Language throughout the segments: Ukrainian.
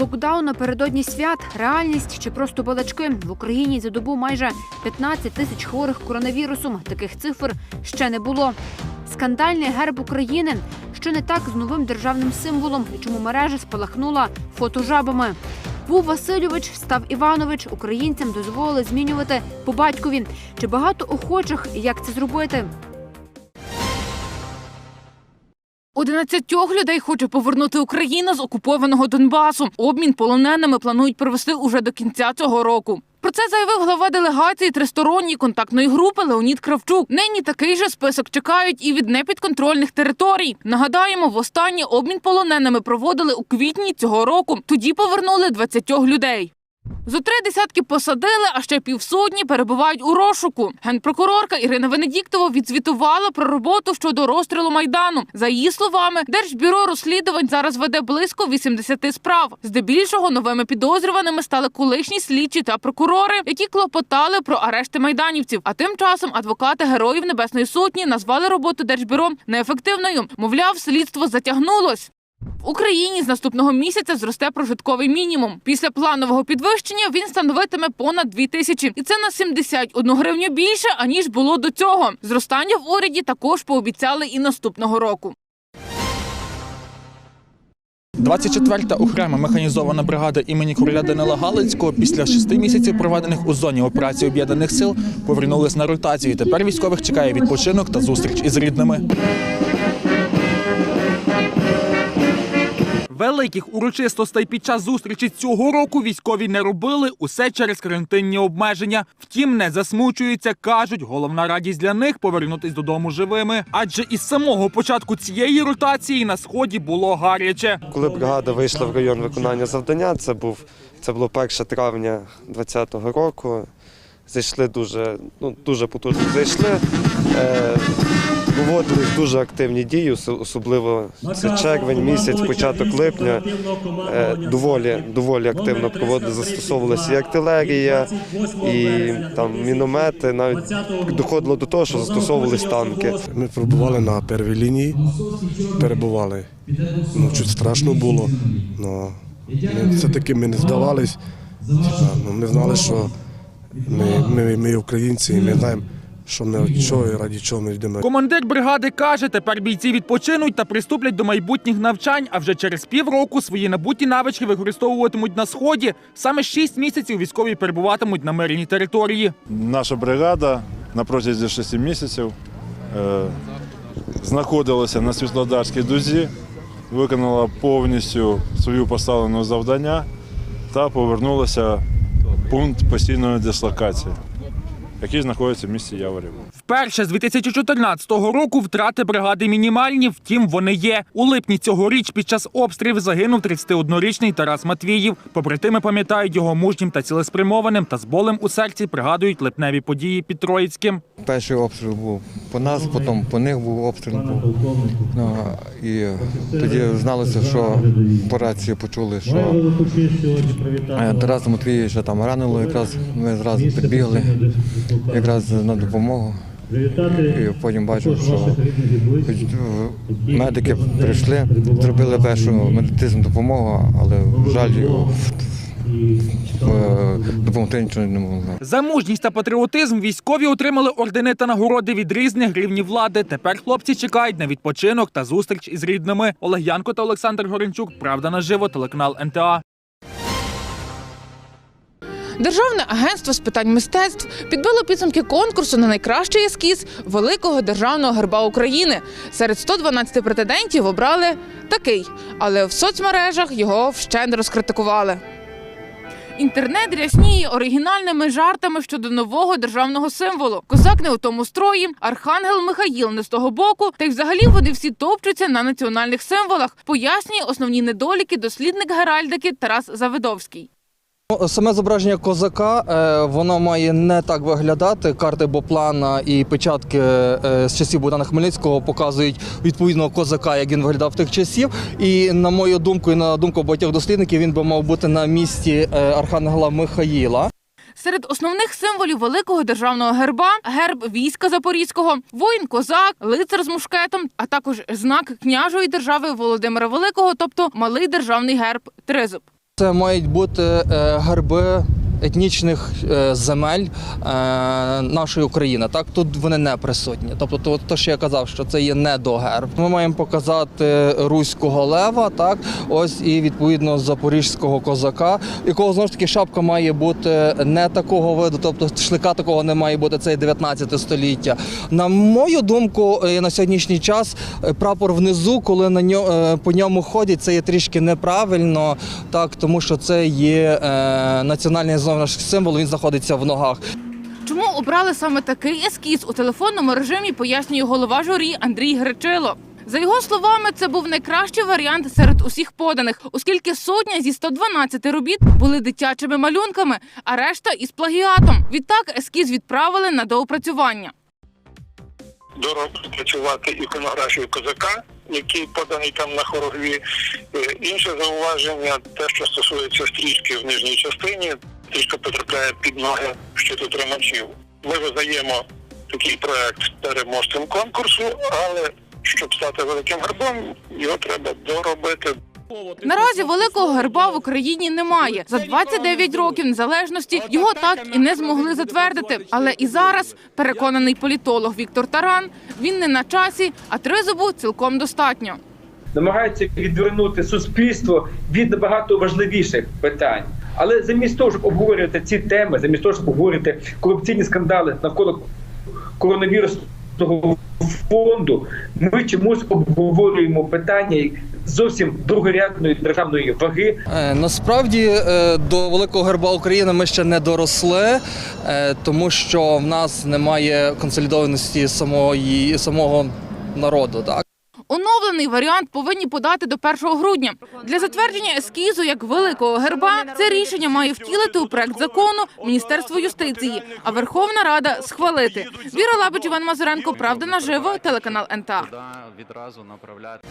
Локдаун напередодні свят, реальність чи просто балачки в Україні за добу майже 15 тисяч хворих коронавірусом. Таких цифр ще не було. Скандальний герб України. Що не так з новим державним символом, чому мережа спалахнула фотожабами. Був Васильович, став Іванович. Українцям дозволили змінювати по батькові. Чи багато охочих, і як це зробити? 11 людей хоче повернути Україну з окупованого Донбасу. Обмін полоненими планують провести уже до кінця цього року. Про це заявив глава делегації тристоронньої контактної групи Леонід Кравчук. Нині такий же список чекають і від непідконтрольних територій. Нагадаємо, востаннє обмін полоненими проводили у квітні цього року. Тоді повернули 20 людей. Зо три десятки посадили, а ще півсотні перебувають у розшуку. Генпрокурорка Ірина Венедіктова відзвітувала про роботу щодо розстрілу майдану. За її словами, Держбюро розслідувань зараз веде близько 80 справ. Здебільшого новими підозрюваними стали колишні слідчі та прокурори, які клопотали про арешти майданівців. А тим часом адвокати героїв Небесної Сотні назвали роботу Держбюро неефективною. Мовляв, слідство затягнулось. В Україні з наступного місяця зросте прожитковий мінімум. Після планового підвищення він становитиме понад 2 тисячі, і це на 71 гривню більше аніж було до цього. Зростання в уряді також пообіцяли і наступного року. 24-та окрема механізована бригада імені короля Данила Галицького після шести місяців проведених у зоні операції об'єднаних сил повернулись на ротацію. Тепер військових чекає відпочинок та зустріч із рідними. Великих урочистостей під час зустрічі цього року військові не робили усе через карантинні обмеження. Втім, не засмучуються. кажуть, головна радість для них повернутись додому живими. Адже із самого початку цієї ротації на сході було гаряче. Коли бригада вийшла в район виконання завдання, це був це було 1 травня 2020 року. Зайшли дуже, ну дуже потужно зайшли. Е, Виводились дуже активні дії, особливо це червень місяць, початок липня. Е, доволі, доволі активно проводили, застосовувалася і артилерія, і там міномети. Навіть доходило до того, що застосовувались танки. Ми пробували на першій лінії, перебували. Ну, чуть страшно було, але все-таки ми не здавались. Ну, ми знали, що ми, ми, ми українці, і ми знаємо, що ми від чого і раді чого ми йдемо. Командир бригади каже, тепер бійці відпочинуть та приступлять до майбутніх навчань. А вже через півроку свої набуті навички використовуватимуть на сході. Саме шість місяців військові перебуватимуть на мирній території. Наша бригада на протязі 6 місяців е, знаходилася на Світлодарській дузі, виконала повністю свою поставлену завдання та повернулася в пункт постійної дислокації, який знаходиться в місті Яворів. Вперше з 2014 року втрати бригади мінімальні, втім вони є. У липні цьогоріч під час обстрілів загинув 31-річний Тарас Матвіїв. Побратими пам'ятають його мужнім та цілеспрямованим та з болем у серці пригадують липневі події під Троїцьким. Перший обстріл був по нас, потім по них був обстріл. Був. Ну, і тоді зналося, що по рації почули, що е, Тараса Матвійовича там ранило, якраз ми зразу підбігли якраз на допомогу. І потім бачив, що медики прийшли, зробили першу медицинську допомогу, але, жаль, е, допомогти нічого не могли. За мужність та патріотизм військові отримали ордени та нагороди від різних рівнів влади. Тепер хлопці чекають на відпочинок та зустріч із рідними. Олег Янко та Олександр Горенчук. Правда наживо, телеканал НТА. Державне агентство з питань мистецтв підбило підсумки конкурсу на найкращий ескіз великого державного герба України. Серед 112 претендентів обрали такий, але в соцмережах його вщент розкритикували. Інтернет рясніє оригінальними жартами щодо нового державного символу. Козак не у тому строї, архангел Михаїл не з того боку. Та й взагалі вони всі топчуться на національних символах. Пояснює основні недоліки дослідник геральдики Тарас Завидовський. Ну, Саме зображення козака е, воно має не так виглядати. Карти Боплана і печатки е, з часів Богдана Хмельницького показують відповідного козака, як він виглядав тих часів. І на мою думку, і на думку багатьох дослідників, він би мав бути на місці е, архангела Михаїла. Серед основних символів великого державного герба герб війська Запорізького, воїн козак, лицар з мушкетом, а також знак княжої держави Володимира Великого, тобто малий державний герб тризуб. Це мають бути е, герби етнічних е, земель е, нашої України. Так тут вони не присутні. Тобто, то, то що я казав, що це є не до герб. Ми маємо показати руського лева, так ось і відповідно запорізького козака, якого знову ж таки шапка має бути не такого виду, тобто шлика такого не має бути. Це 19 століття. На мою думку, е, на сьогоднішній час прапор внизу, коли на ньо, е, по ньому ходять, це є трішки неправильно, так тому що це є е, національний ж символ. Він знаходиться в ногах. Чому обрали саме такий ескіз у телефонному режимі, пояснює голова журі Андрій Гречило. За його словами, це був найкращий варіант серед усіх поданих, оскільки сотня зі 112 робіт були дитячими малюнками, а решта із плагіатом. Відтак ескіз відправили на доопрацювання. допрацювати іконографію козака, який поданий там на хорогві. Е, Інше зауваження, те, що стосується стрічки в нижній частині, стрічка потрапляє під ноги щитотримачів. Ми визнаємо такий проект переможцем конкурсу, але щоб стати великим гербом, його треба доробити Наразі великого герба в Україні немає. За 29 років незалежності його так і не змогли затвердити. Але і зараз переконаний політолог Віктор Таран. Він не на часі, а тризубу цілком достатньо. намагаються відвернути суспільство від набагато важливіших питань. Але замість того, щоб обговорювати ці теми, замість того, щоб обговорювати корупційні скандали навколо коронавірусного фонду, ми чомусь обговорюємо питання зовсім другорядної державної ваги, Е, Насправді е, до великого герба України ми ще не доросли, е, тому що в нас немає консолідованості самої самого народу. Так. Оновлений варіант повинні подати до 1 грудня. Для затвердження ескізу як великого герба це рішення має втілити у проект закону Міністерство юстиції, а Верховна Рада схвалити. Віра Лабич, Іван Мазуренко, Правда наживо, телеканал НТА. відразу направляти.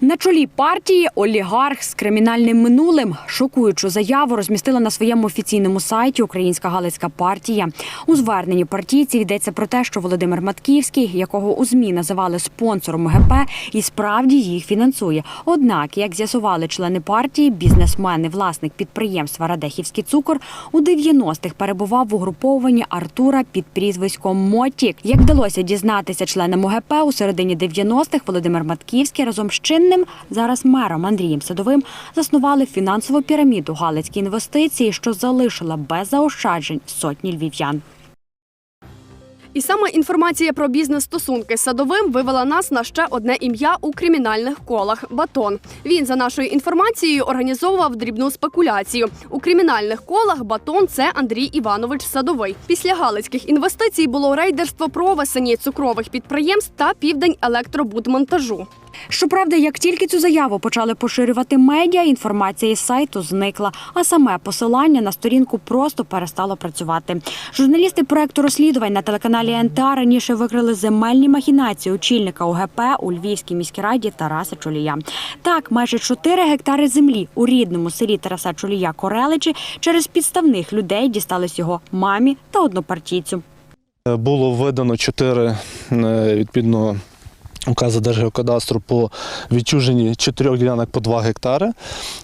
На чолі партії олігарх з кримінальним минулим шокуючу заяву розмістила на своєму офіційному сайті Українська Галицька партія. У зверненні партійців йдеться про те, що Володимир Матківський, якого у змі називали спонсором ГП, і справді їх фінансує. Однак, як з'ясували члени партії, бізнесмен і власник підприємства Радехівський цукор у 90-х перебував в угрупованні Артура під прізвиськом Мотік. Як вдалося дізнатися членам ОГП у середині 90-х, Володимир Матківський разом з чинним зараз мером Андрієм Садовим заснували фінансову піраміду Галицькі інвестиції, що залишила без заощаджень сотні львів'ян. І саме інформація про бізнес-стосунки з садовим вивела нас на ще одне ім'я у кримінальних колах Батон. Він, за нашою інформацією, організовував дрібну спекуляцію. У кримінальних колах Батон це Андрій Іванович Садовий. Після галицьких інвестицій було рейдерство провесені цукрових підприємств та південь електробудмонтажу. Щоправда, як тільки цю заяву почали поширювати медіа, інформація із сайту зникла, а саме посилання на сторінку просто перестало працювати. Журналісти проекту розслідувань на телеканалі НТА раніше викрили земельні махінації очільника ОГП у Львівській міській раді Тараса Чолія. Так, майже 4 гектари землі у рідному селі Тараса Чолія Кореличі через підставних людей дістались його мамі та однопартійцю. Було видано чотири е, відповідно. Укази Держгеокадастру по відчуженні чотирьох ділянок по 2 гектари.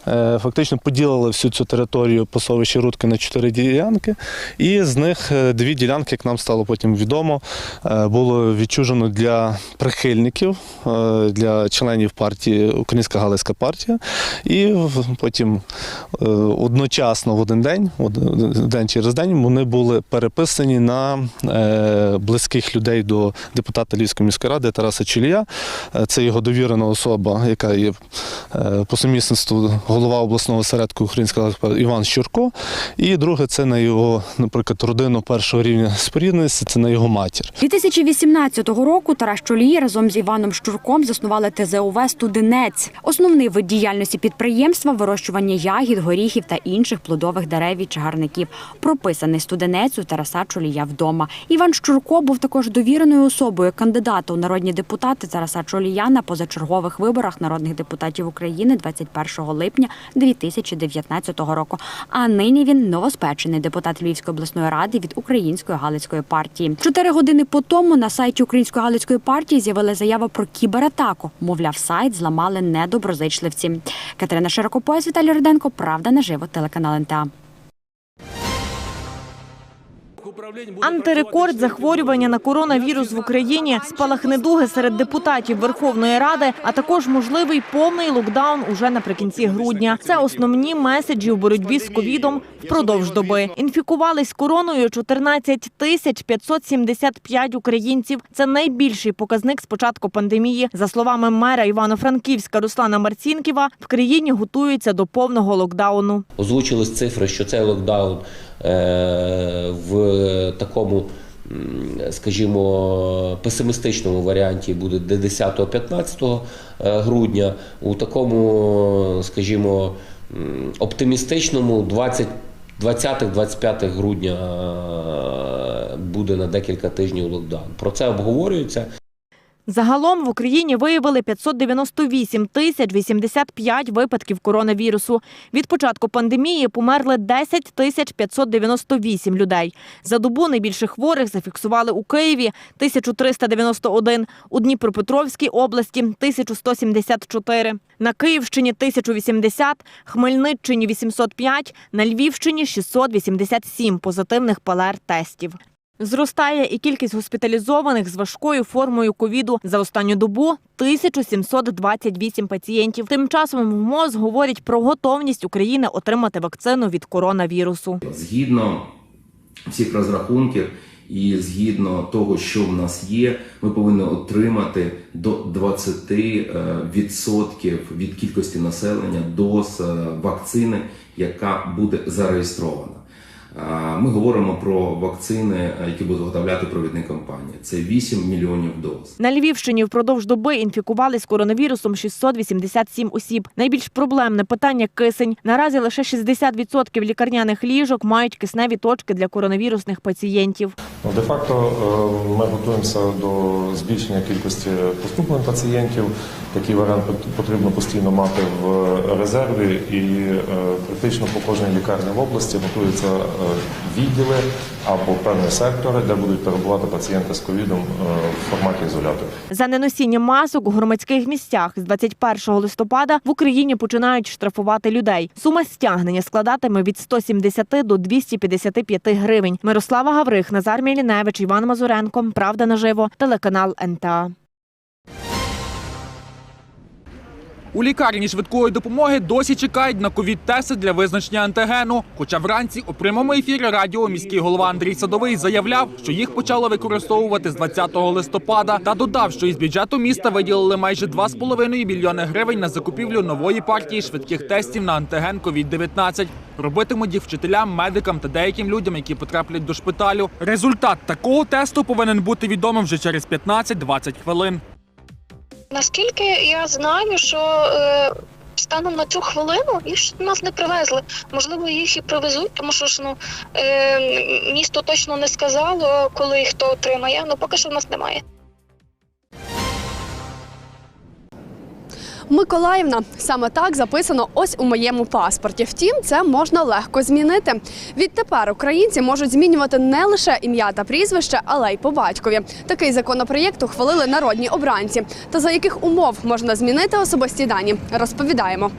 Е, Фактично поділили всю цю територію пасовища Рудки на чотири ділянки. І з них е, дві ділянки, як нам стало потім відомо, е, було відчужено для прихильників, для членів партії Українська Галицька партія. І потім одночасно в один день, день через день, вони були переписані на близьких людей до депутата Львівської міської ради Тараса Чулія. Е, Це його довірена особа, яка є е, по сумісництву голова обласного осередку Українського Іван Щурко. І друге, це на його, наприклад, родину першого рівня спорідності, це на його матір. 2018 року Тарас Чолій разом з Іваном Щурком заснували ТЗОВ «Студенець». Основний вид діяльності підприємства – вирощування ягід, горіхів та інших плодових дерев і чагарників. Прописаний студенець у Тараса Чолія вдома. Іван Щурко був також довіреною особою кандидата у народні депутати кандидат Тараса Чолія на позачергових виборах народних депутатів України 21 липня 2019 року. А нині він новоспечений депутат Львівської обласної ради від Української Галицької партії. Чотири години по тому на сайті Української Галицької партії з'явила заява про кібератаку. Мовляв, сайт зламали недоброзичливці. Катерина Широкопояс, Віталій Руденко. Правда наживо. Телеканал НТА. Антирекорд захворювання на коронавірус в Україні, спалах недуги серед депутатів Верховної Ради, а також можливий повний локдаун уже наприкінці грудня. Це основні меседжі у боротьбі з ковідом впродовж доби. Інфікувались короною 14 тисяч 575 українців. Це найбільший показник з початку пандемії. За словами мера Івано-Франківська Руслана Марцінківа, в країні готуються до повного локдауну. Озвучились цифри, що цей локдаун в такому, скажімо, песимістичному варіанті буде до 10-15 грудня, у такому, скажімо, оптимістичному 20 20-25 грудня е, буде на декілька тижнів локдаун. Про це обговорюється. Загалом в Україні виявили 598 тисяч 85 випадків коронавірусу. Від початку пандемії померли 10 тисяч 598 людей. За добу найбільше хворих зафіксували у Києві 1391, у Дніпропетровській області 1174, на Київщині 1080, Хмельниччині 805, на Львівщині 687 позитивних ПЛР-тестів. Зростає і кількість госпіталізованих з важкою формою ковіду за останню добу 1728 пацієнтів. Тим часом МОЗ говорять про готовність України отримати вакцину від коронавірусу. Згідно всіх розрахунків і згідно того, що в нас є, ми повинні отримати до 20% від кількості населення доз е, вакцини, яка буде зареєстрована. Ми говоримо про вакцини, які будуть виготовляти провідні компанії. Це 8 мільйонів доз. На Львівщині впродовж доби інфікувались коронавірусом 687 осіб. Найбільш проблемне питання кисень. Наразі лише 60% лікарняних ліжок мають кисневі точки для коронавірусних пацієнтів. Ну, Де-факто е, ми готуємося до збільшення кількості поступлень пацієнтів. Такий варіант пот- потрібно постійно мати в резерві, і е, практично по кожній лікарні в області готуються е, відділи або певні сектори, де будуть перебувати пацієнти з ковідом е, в форматі ізоляторів. За неносіння масок у громадських місцях з 21 листопада в Україні починають штрафувати людей. Сума стягнення складатиме від 170 до 255 гривень. Мирослава Гаврих, Назар Міліневич, Іван Мазуренко. Правда наживо. Телеканал НТА. У лікарні швидкої допомоги досі чекають на ковід-тести для визначення антигену. Хоча вранці у прямому ефірі радіо міський голова Андрій Садовий заявляв, що їх почали використовувати з 20 листопада, та додав, що із бюджету міста виділили майже 2,5 мільйони гривень на закупівлю нової партії швидких тестів на антиген ковід-19. Робитимуть їх вчителям, медикам та деяким людям, які потраплять до шпиталю. Результат такого тесту повинен бути відомим вже через 15-20 хвилин. Наскільки я знаю, що е, станом на цю хвилину їх нас не привезли. Можливо, їх і привезуть, тому що ж ну е, місто точно не сказало, коли їх хто отримає. Ну поки що в нас немає. Миколаївна саме так записано ось у моєму паспорті. Втім, це можна легко змінити. Відтепер українці можуть змінювати не лише ім'я та прізвище, але й по батькові. Такий законопроєкт ухвалили народні обранці. Та за яких умов можна змінити особисті дані, розповідаємо.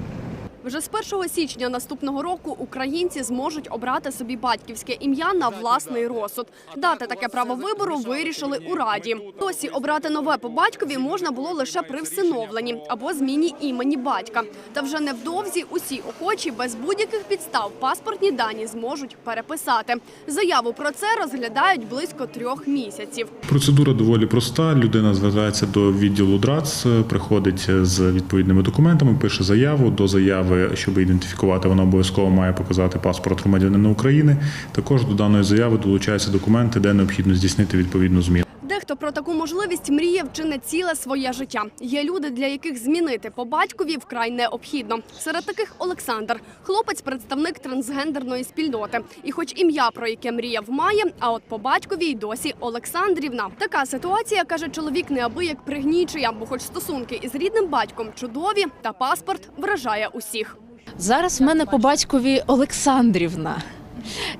Вже з 1 січня наступного року українці зможуть обрати собі батьківське ім'я на власний розсуд. Дати таке право вибору вирішили у раді. Досі обрати нове по батькові можна було лише при всиновленні або зміні імені батька. Та вже невдовзі усі охочі без будь-яких підстав паспортні дані зможуть переписати. Заяву про це розглядають близько трьох місяців. Процедура доволі проста. Людина звертається до відділу ДРАЦ, приходить з відповідними документами, пише заяву. До заяви, щоб ідентифікувати, вона обов'язково має показати паспорт громадянина України. Також до даної заяви долучаються документи, де необхідно здійснити відповідну зміну. Дехто про таку можливість мріяв чи не ціле своє життя. Є люди, для яких змінити по батькові вкрай необхідно. Серед таких Олександр, хлопець, представник трансгендерної спільноти. І, хоч ім'я про яке мріяв, має, а от по батькові й досі Олександрівна. Така ситуація каже чоловік, неабияк пригнічує, бо, хоч стосунки із рідним батьком чудові, та паспорт вражає усіх. Зараз в мене по батькові Олександрівна.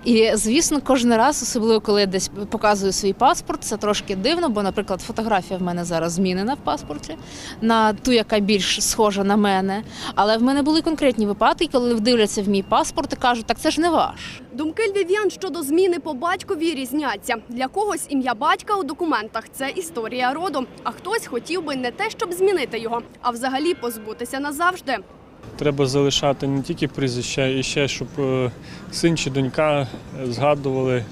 І звісно, кожен раз, особливо коли я десь показую свій паспорт, це трошки дивно, бо, наприклад, фотографія в мене зараз змінена в паспорті на ту, яка більш схожа на мене. Але в мене були конкретні випадки, коли дивляться в мій паспорт і кажуть, так це ж не ваш. Думки львів'ян щодо зміни по батькові різняться. Для когось ім'я батька у документах це історія роду. А хтось хотів би не те, щоб змінити його, а взагалі позбутися назавжди. Треба залишати не тільки прізвища, і ще, щоб е, син чи донька е, згадували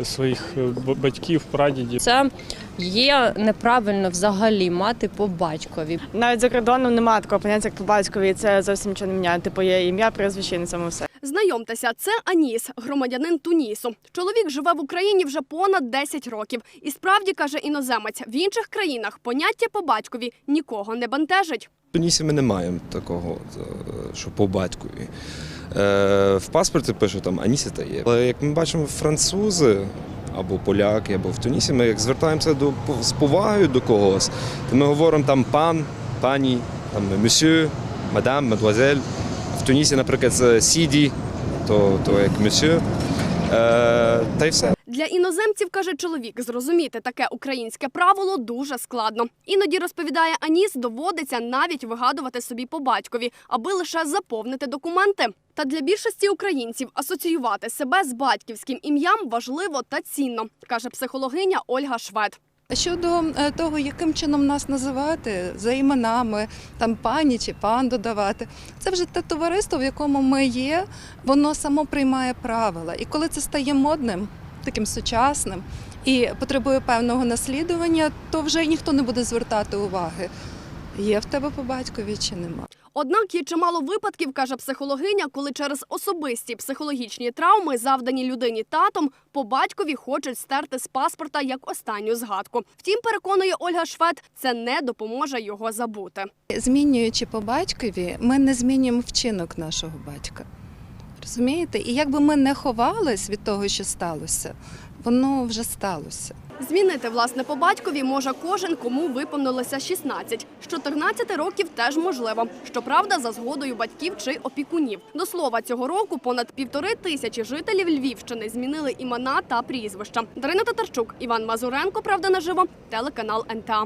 е, своїх батьків, прадідів. Це є неправильно взагалі мати по батькові. Навіть за кордоном немає такого поняття, як по батькові, це зовсім нічого не міняє. Типу є ім'я, прізвище і на цьому все. Знайомтеся, це Аніс, громадянин Тунісу. Чоловік живе в Україні вже понад 10 років. І справді каже іноземець, в інших країнах поняття по батькові нікого не бентежить. Тунісі ми не маємо такого, е, що по батькові. Е, в паспорті пише там Анісіта є. Але як ми бачимо, французи або поляки, або в Тунісі, ми як звертаємося до з повагою до когось, то ми говоримо там пан, пані, там месьє, мадам, мадуазель. В Тунісі, наприклад, це сіді, то, то як месьє. Е, та й все. Для іноземців, каже чоловік, зрозуміти таке українське правило дуже складно. Іноді розповідає Аніс, доводиться навіть вигадувати собі по батькові, аби лише заповнити документи. Та для більшості українців асоціювати себе з батьківським ім'ям важливо та цінно, каже психологиня Ольга Швед. Щодо е, того, яким чином нас називати за іменами, там пані чи пан додавати, це вже те товариство, в якому ми є, воно само приймає правила. І коли це стає модним, таким сучасним і потребує певного наслідування, то вже ніхто не буде звертати уваги. Є в тебе по батькові чи нема. Однак є чимало випадків, каже психологиня, коли через особисті психологічні травми, завдані людині татом, по батькові хочуть стерти з паспорта як останню згадку. Втім, переконує Ольга Швед, це не допоможе його забути. Змінюючи по батькові, ми не змінюємо вчинок нашого батька. Розумієте? І якби ми не ховались від того, що сталося, воно вже сталося. Змінити власне по батькові може кожен, кому виповнилося 16. З 14 років теж можливо. Щоправда, за згодою батьків чи опікунів. До слова, цього року понад півтори тисячі жителів Львівщини змінили імена та прізвища. Дарина Татарчук, Іван Мазуренко, правда наживо, телеканал НТА.